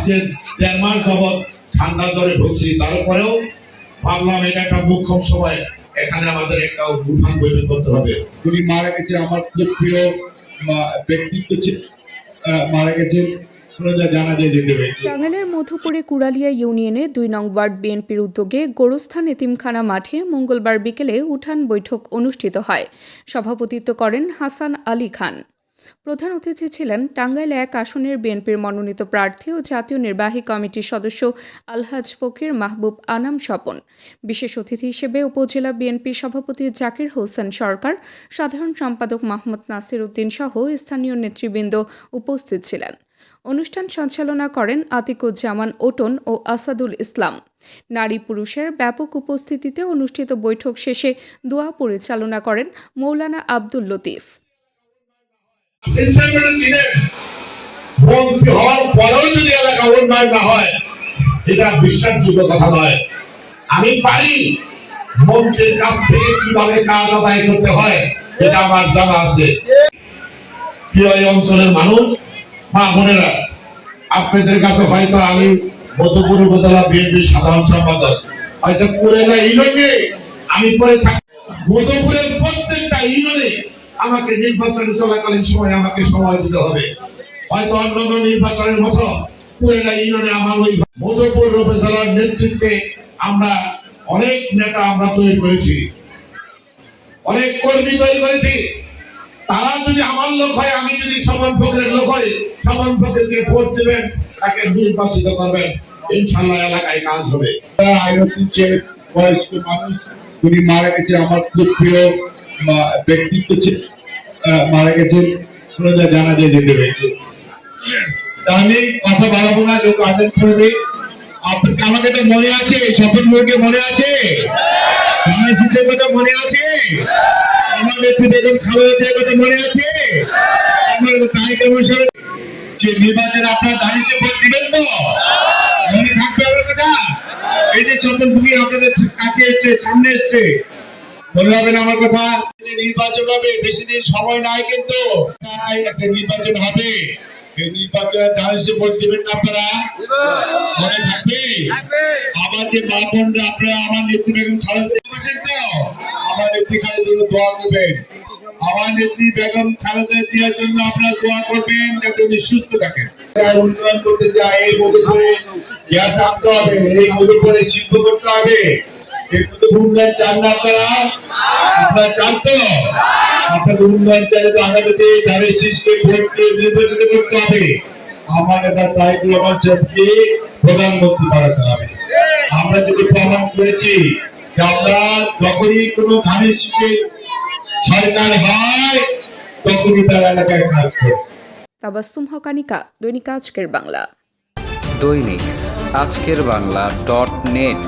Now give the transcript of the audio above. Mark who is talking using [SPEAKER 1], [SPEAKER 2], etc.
[SPEAKER 1] আজকে দেড় মাস যাবৎ ঠান্ডা জ্বরে ভুগছি। তারপরেও ভাবলাম এটা একটা মুখ্যম সময়। এখানে আমাদের একটা উঠান বৈঠক করতে হবে।
[SPEAKER 2] উনি মারা গেছে আমার খুব প্রিয় ব্যক্তিত্ব ছিল- মারা হবে।
[SPEAKER 3] টাঙ্গাইলের মধুপুরে কুড়ালিয়া ইউনিয়নে দুই নং ওয়ার্ড বিএনপির উদ্যোগে গোরস্থান এতিমখানা মাঠে মঙ্গলবার বিকেলে উঠান বৈঠক অনুষ্ঠিত হয়। সভাপতিত্ব করেন হাসান আলী খান। প্রধান অতিথি ছিলেন টাঙ্গাইল এক আসনের বিএনপির মনোনীত প্রার্থী ও জাতীয় নির্বাহী কমিটির সদস্য আলহাজ ফকির মাহবুব আনাম স্বপন। বিশেষ অতিথি হিসেবে উপজেলা বিএনপি সভাপতি জাকির হোসেন সরকার, সাধারণ সম্পাদক মাহমুদ নাসির উদ্দিন সহ স্থানীয় নেতৃবৃন্দ উপস্থিত ছিলেন। অনুষ্ঠান সঞ্চালনা করেন আতিকুজ্জামান ওটন ও আসাদুল ইসলাম। নারী পুরুষের ব্যাপক উপস্থিতিতে অনুষ্ঠিত বৈঠক শেষে দোয়া পরিচালনা করেন মৌলানা আব্দুল লতিফ।
[SPEAKER 1] আমি পারি মন্ত্রীর কাছ থেকে কীভাবে কাজ আদায় করতে হয়, এটা আমার জানা আছে। প্রিয় এই অঞ্চলের মানুষ, মা বোনেরা, আপনাদের কাছে হয়তো আমি মধুপুর উপজেলা সাধারণ সম্পাদক। হয়তো করে না ইউনিয়নে আমি পরে থাকি। মধুপুরের প্রত্যেকটা ইউনিয়নে আমাকে নির্বাচন চলাকালীন সময় আমাকে সময় দিতে হবে। হয়তো অন্যান্য নির্বাচনের মতো ইউনিয়নে আমার ওই মধুপুর উপজেলার নেতৃত্বে আমরা অনেক নেতা আমরা তৈরি করেছি। অনেক কর্মী তৈরি করেছি। তারা যদি আমার লোক হয়, আমি যদি সমান ফকরের লোক সমান ফকরকে ভোট দেবেন, তাকে নির্বাচিত করবেন। ইনশাল্লাহ এলাকায় কাজ হবে।
[SPEAKER 2] বয়স্ক মানুষ উনি মারা গেছে আমার খুব প্রিয় ব্যক্তিত্ব মারা গেছেন জানা যায় যেতে হবে তা আমি কথা বাড়াবো না, লোক আদেন করবে আমাকে তো মনে আছে, স্বপন মুখে মনে আছে। মনে আছে। আমার নেত্রী বেগম খালেদা কথা মনে আছে। আমার তাই কেমন যে নির্বাচনে আপনার দাঁড়িয়ে ভোট দিবেন তো? মনে থাকবে আপনার কথা? এই যে স্বপন ভূমি আপনাদের কাছে এসছে, সামনে এসছে। মনে হবে না আমার কথা? যে নির্বাচন হবে, বেশি দিন সময় নাই কিন্তু। একটা নির্বাচন হবে। নির্বাচনে ভোট দিবেন না আপনারা? মনে থাকবে? আমার যে মা বোনরা, আপনারা আমার নেত্রী বেগম খালেদা আছেন তো? আমার নেত্রী খালেদার জন্য দোয়া করবেন। আমার নেত্রী বেগম খালেদা জিয়ার জন্য আপনারা দোয়া করবেন যাতে উনি সুস্থ থাকেন। উন্নয়ন করতে যায় এই মধুপুরে গ্যাস আনতে হবে, এই মধুপুরে শিল্প করতে হবে। এই মধুপুর চান না আপনারা? আপনারা চান আপনাদের উন্নয়ন চাইলে আগামীতে ধানের শীষকে ভোট দিয়ে নির্বাচিত করতে হবে। আমার নেতা তাইকুর রহমান সাহেবকে প্রধানমন্ত্রী বানাতে হবে। আমরা যদি প্রমাণ করেছি যে আমরা যখনই কোনো ধানের শীষের সরকার হয় তখনই তার এলাকায় কাজ করে।
[SPEAKER 3] তাবাসসুম হকানিকা দৈনিক আজকের বাংলা।
[SPEAKER 4] দৈনিক আজকের বাংলা ডট নেট।